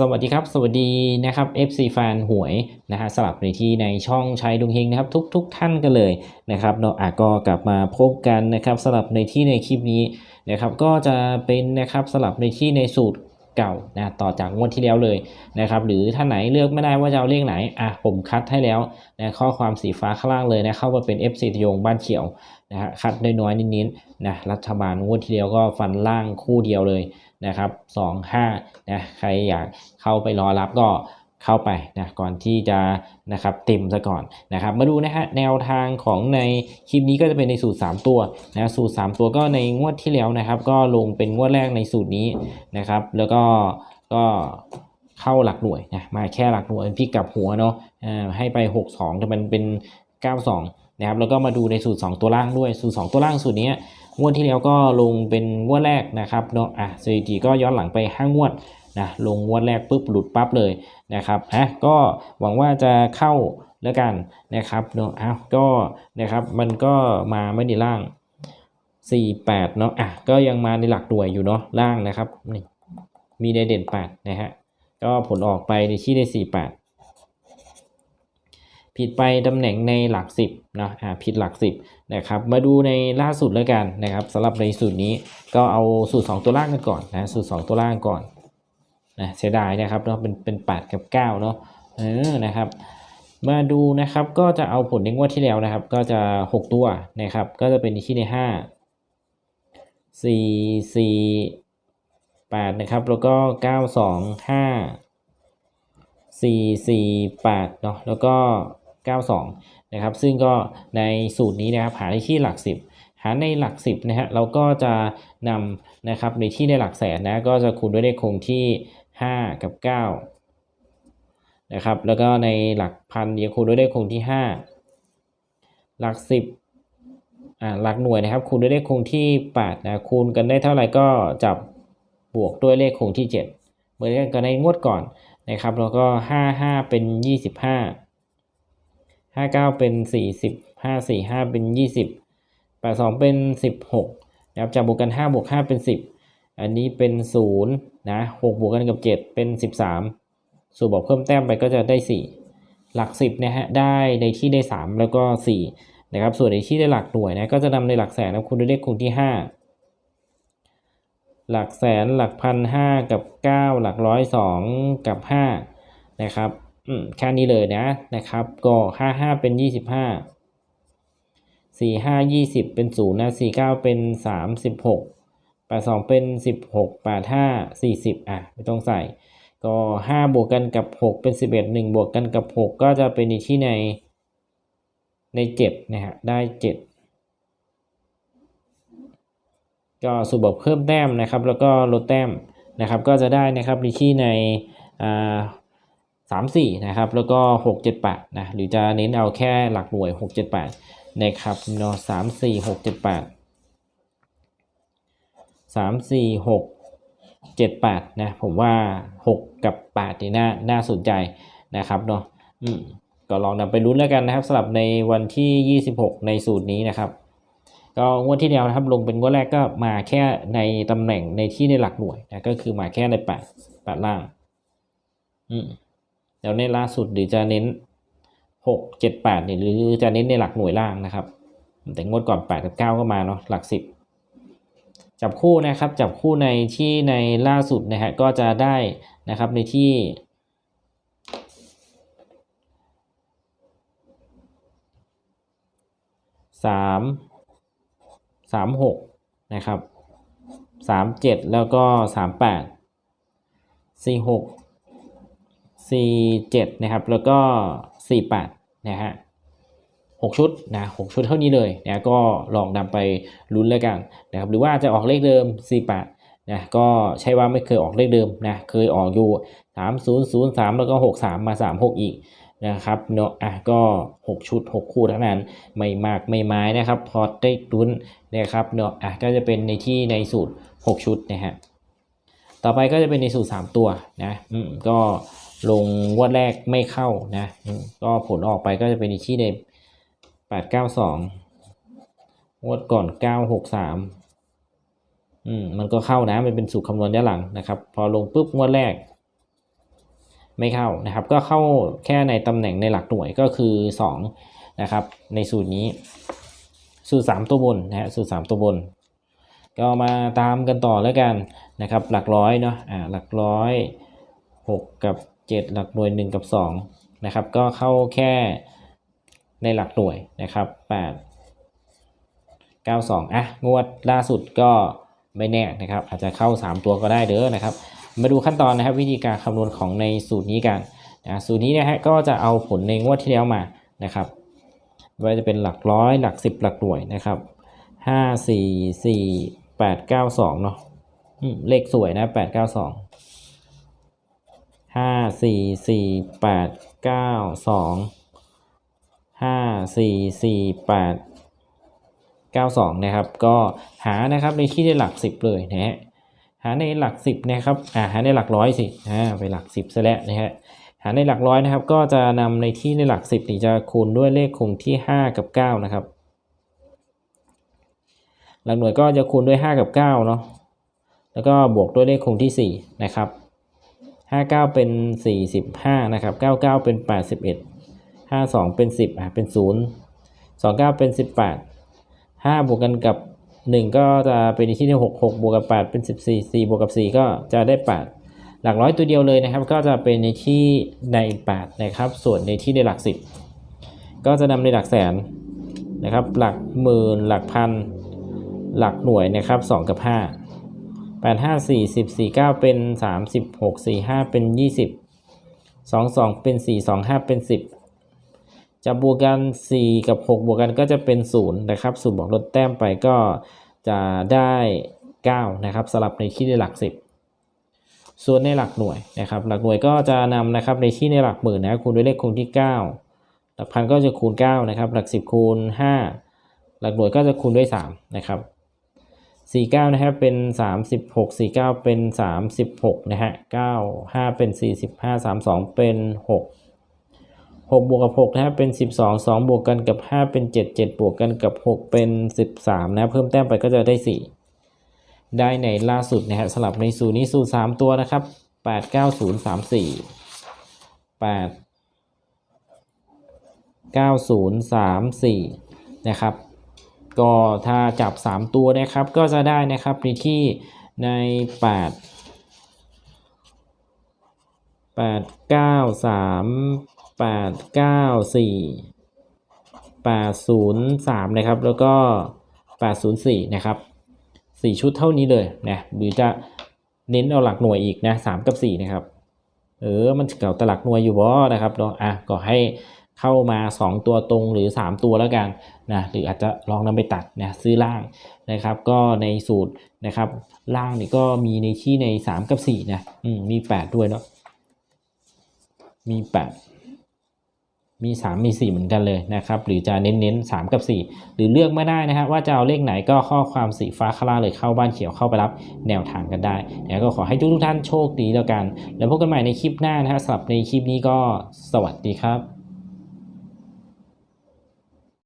สวัสดีครับ สวัสดีนะครับ FC แฟนหวยนะฮะสลับในที่ในช่องชัยดวงเฮงนะครับ ทุกทุกท่านกันเลยนะครับเนาะอะก็กลับมาพบกันนะครับสลับในที่ในคลิปนี้นะครับ ก็จะเป็นนะครับสลับในที่ในสูตรเก่านะต่อจากงวดที่แล้วเลยนะครับ หรือท่านไหนเลือกไม่ได้ว่าจะเอาเลขไหนอะผมคัดให้แล้วนะข้อความสีฟ้าข้างล่างเลยนะเข้ามาเป็น FC ตยงบ้านเขียวนะฮะคัดน้อยๆนิดๆนะรัฐบาลงวดที่แล้วก็ฟันล่างคู่เดียวเลย นะครับสองห้านะใครอยากเข้าไปรอรับก็เข้าไปนะก่อนที่จะนะครับเต็มซะก่อนนะครับมาดูนะฮะแนวทางของในคลิปนี้ก็จะเป็นในสูตร 3 ตัวนะสูตร 3 ตัวก็ในงวดที่แล้วนะครับ ก็ลงเป็นงวดแรกในสูตรนี้นะครับ แล้วก็ก็เข้าหลักหน่วยนะมาแค่หลักหน่วยพี่กับหัวเนาะให้ไป 62แต่มันเป็น 92นะครับแล้วก็มาดูในสูตร 2 ตัวล่างด้วยสูตร 2 ตัวล่างสูตรนี้ งวดที่แล้วก็ลงเป็นงวดแรกนะครับเนาะอะสถิติก็ย้อนหลังไป5งวดนะลงงวดแรกปุ๊บหลุดปั๊บเลยนะครับอะก็หวังว่าจะเข้าแล้วกันนะครับเนาะอ้าวก็นะครับมันก็มาไม่ได้ล่าง 48เนาะอะก็ยังมาในหลักหน่วยอยู่เนาะล่างนะครับนี่มีในเด่น8นะฮะก็ผลออกไปในที่ได้ 48 ผิดไปตำแหน่งในหลัก 10นะอ่าผิดหลัก 10นะครับมาดูในล่าสุดแล้วกันนะครับสำหรับในสูตรนี้ก็เอาสูตร 2 ตัวล่างกันก่อนนะสูตร 2 ตัวล่างก่อนนะเสียดายนะครับเนาะเป็นเป็น8กับ9เนาะเออนะครับมาดูนะครับก็จะเอาผลในงวดที่แล้วนะครับ ก็จะ 6 ตัวนะครับ ก็จะเป็นที่ใน 5 4 4 8นะครับแล้วก็ 9 2 5 4 4 8เนาะแล้วก็ 92นะครับซึ่งก็ในสูตรนี้นะครับหาได้ที่หลัก 10 หาในหลัก 10นะฮะเราก็จะนำนะครับในที่ในหลักแสนนะก็จะคูณด้วยเลขคงที่ 5 กับ9นะครับแล้วก็ในหลักพันยังคูณด้วยเลขคงที่ 5 หลัก 10อ่าหลักหน่วยนะครับคูณด้วยเลขคงที่8นะคูณกันได้เท่าไหร่ก็จับบวกด้วยเลขคงที่ 7 เหมือนกันกับในงวดก่อนนะครับแล้วก็ห้าห้าเป็นยี่สิบ ห้าเก้าเป็นสี่สิบห้าสี่ห้าเป็นยี่สิบแปดสองเป็นสิบหกนะครับจับบวกกันห้าบวกห้าเป็นสิบอันนี้เป็นศูนย์นะหกบวกกันกับเจ็ดเป็นสิบสามสูตรบอกเพิ่มแต้มไปก็จะได้สี่หลักสิบนะฮะได้ในที่ได้สามแล้วก็สี่นะครับส่วนในที่ได้หลักหน่วยนะก็จะนำในหลักแสนนะคุณด้วยเลขคงที่ห้าหลักแสนหลักพันห้ากับเก้าหลักร้อยสองกับห้านะครับ อืมแค่นี้เลยนะนะครับ ก็ห้าห้าเป็นยี่สิบห้าสี่ห้ายี่สิบเป็นศูนย์นะสี่เก้าเป็นสามสิบหกแปดสองเป็นสิบหกแปดห้าสี่สิบอะไม่ต้องใส่ ก็ห้าบวกกันกับหกเป็นสิบเอ็ดหนึ่งบวกกันกับหกก็จะเป็นในที่ในในเจ็ดนะฮะได้เจ็ดก็สูตรบอกเพิ่มแต้มนะครับ แล้วก็ลดแต้มนะครับ ก็จะได้นะครับในที่ในสา มสี่นะครับ แล้วก็หกเจ็ดแปดนะ หรือจะเน้นเอาแค่หลักหน่วยหกเจ็ดแปดนะครับเนาะสามสี่หกเจ็ดแปดสามสี่หกเจ็ดแปดนะ ผมว่าหกกับแปดนี่น่าน่าสนใจนะครับเนาะอืมก็ลองนำไปลุ้นแล้วกันนะครับสำหรับในวันที่ยี่สิบหกในสูตรนี้นะครับก็งวดที่แล้วนะครับลงเป็นงวดแรกก็มาแค่ในตำแหน่งในที่ในหลักหน่วยนะก็คือมาแค่ในแปดแปดล่าง อืม วในล่าสุดหรือจะเน้นหกเจ็ดแปดเนี่ยหรือจะเน้นในหลักหน่วยล่างนะครับ แต่งวดก่อนแปดกับเก้าก็มาเนาะหลักสิบจับคู่นะครับจับคู่ในที่ในล่าสุดนะฮะก็จะได้นะครับในที่สามสามหกนะครับสามเจ็ดแล้วก็สามแปดสี่หก สี่เจ็ดนะครับ แล้วก็สี่แปดนะฮะหกชุดนะหกชุดเท่านี้เลยนะก็ลองนำไปลุ้นแล้วกันนะครับหรือว่าจะออกเลขเดิมสี่แปดนะก็ใช่ว่าไม่เคยออกเลขเดิมนะเคยออกอยู่สามศูนย์ศูนย์สามแล้วก็หกสามมาสามหกอีกนะครับเนาะอะก็ 6 ชุด 6 คู่เท่านั้นไม่มากไม่ไม้นะครับ พอได้ลุ้นนะครับเนาะอะก็จะเป็นในที่ในสูตร 6 ชุดนะฮะต่อไปก็จะเป็นในสูตร 3 ตัวนะอืมก็ ลงงวดแรกไม่เข้านะ ก็ผลออกไปก็จะเป็นในที่ใน892งวดก่อน963อืมมันก็เข้านะมันเป็นสูตรคำนวณย้อนหลังนะครับ พอลงปุ๊บงวดแรก ไม่เข้านะครับ ก็เข้าแค่ในตำแหน่งในหลักหน่วยก็คือ2นะครับ ในสูตรนี้ สูตร3ตัวบนนะฮะสูตร3ตัวบน ก็มาตามกันต่อแล้วกันนะครับ หลักร้อยเนาะอ่าหลักร้อย 6 กับ 7 หลักหน่วย 1 กับ2นะครับก็เข้าแค่ในหลักหน่วยนะครับ 8 92 อะ งวดล่าสุดก็ไม่แน่นะครับ อาจจะเข้า 3 ตัวก็ได้เด้อนะครับ มาดูขั้นตอนนะครับวิธีการคำนวณของในสูตรนี้กันนะสูตรนี้นะฮะก็จะเอาผลในงวดที่แล้วมานะครับว่าจะเป็นหลักร้อยหลัก 10 หลักหน่วยนะครับ5 4 4 8 9 2เนาะอืมเลขสวยนะ 8 9 2 ห้าสี่สี่แปดเก้าสองห้าสี่สี่แปดเก้าสองนะครับ ก็หานะครับในที่ได้หลักสิบเลยนะฮะหาในหลักสิบนะครับอ่าหาในหลักร้อยสิอ่าไปหลักสิบซะแล้วนะฮะหาในหลักร้อยนะครับ ก็จะนำในที่ในหลักสิบนี่จะคูณด้วยเลขคงที่ห้ากับเก้านะครับ หลักหน่วยก็จะคูณด้วยห้ากับเก้าเนาะแล้วก็บวกด้วยเลขคงที่สี่นะครับ ห้าเก้าเป็นสี่สิบห้านะครับเก้าเก้าเป็นแปดสิบเอ็ดห้าสองเป็นสิบอะ เป็นศูนย์สองเก้าเป็นสิบแปดห้าบวกกันกับหนึ่งก็จะเป็นในที่ที่หกหกบวกกับแปดเป็นสิบสี่สี่บวกกับสี่ก็จะได้แปดหลักร้อยตัวเดียวเลยนะครับ ก็จะเป็นในที่ในแปดนะครับ ส่วนในที่ในหลักสิบก็จะนำในหลักแสนนะครับ หลักหมื่น หลักพัน หลักหน่วยนะครับสองกับห้า แปดห้าสี่สิบสี่เก้าเป็นสามสิบหกสี่ห้าเป็นยี่สิบสองสองเป็นสี่สองห้าเป็นสิบจะบวกกันสี่กับหกบวกกันก็จะเป็นศูนย์นะครับศูนย์บวกลดแต้มไปก็จะได้เก้านะครับสลับในที่ในหลักสิบส่วนในหลักหน่วยนะครับ หลักหน่วยก็จะนำนะครับในที่ในหลักหมื่นนะคูณด้วยเลขคงที่เก้าหลักพันก็จะคูณเก้านะครับหลักสิบคูณห้าหลักหน่วยก็จะคูณด้วยสามนะครับ สี่เก้านะครับ เป็นสามสิบหกสี่เก้าเป็นสามสิบหกนะฮะเก้าห้าเป็นสี่สิบห้าสามสองเป็นหกหกบวกกับหกนะฮะเป็นสิบสองสองบวกกันกับห้าเป็นเจ็ดเจ็ดบวกกันกับหกเป็นสิบสามนะเพิ่มแต้มไปก็จะได้สี่ได้ในล่าสุดนะฮะสลับในสูตรนี้สูตรสามตัวนะครับแปดเก้าศูนย์สามสี่แปดเก้าศูนย์สามสี่นะครับ ก็ถ้าจับ 3 ตัวนะครับก็จะได้นะครับในที่ใน8 8 9 3 8 9 4 8 0 3 นะครับ แล้วก็ 804 นะครับ 4 ชุดเท่านี้เลยนะหรือจะเน้นเอาหลักหน่วยอีกนะ3กับ 4 นะครับ เออ มันเก่าตลักหน่วยอยู่บ่นะครับเนาะอะก็ให้ เข้ามา 2 ตัวตรงหรือ 3 ตัวแล้วกันนะหรืออาจจะลองนำไปตัดนะซื้อล่างนะครับ ก็ในสูตรนะครับล่างนี่ก็มีในที่ใน 3 กับ4นะมมี 8 ด้วยเนาะมี 8มี 3 มี 4 เหมือนกันเลยนะครับ หรือจะเน้นๆ 3 กับ 4 หรือเลือกไม่ได้นะครับว่าจะเอาเลขไหนก็ข้อความสีฟ้าข้างล่างเลยเข้าบ้านเขียวเข้าไปรับแนวทางกันได้แล้วก็ขอให้ทุกท่านโชคดีแล้วกัน แล้วพบกันใหม่ในคลิปหน้านะฮะสำหรับในคลิปนี้ก็สวัสดีครับ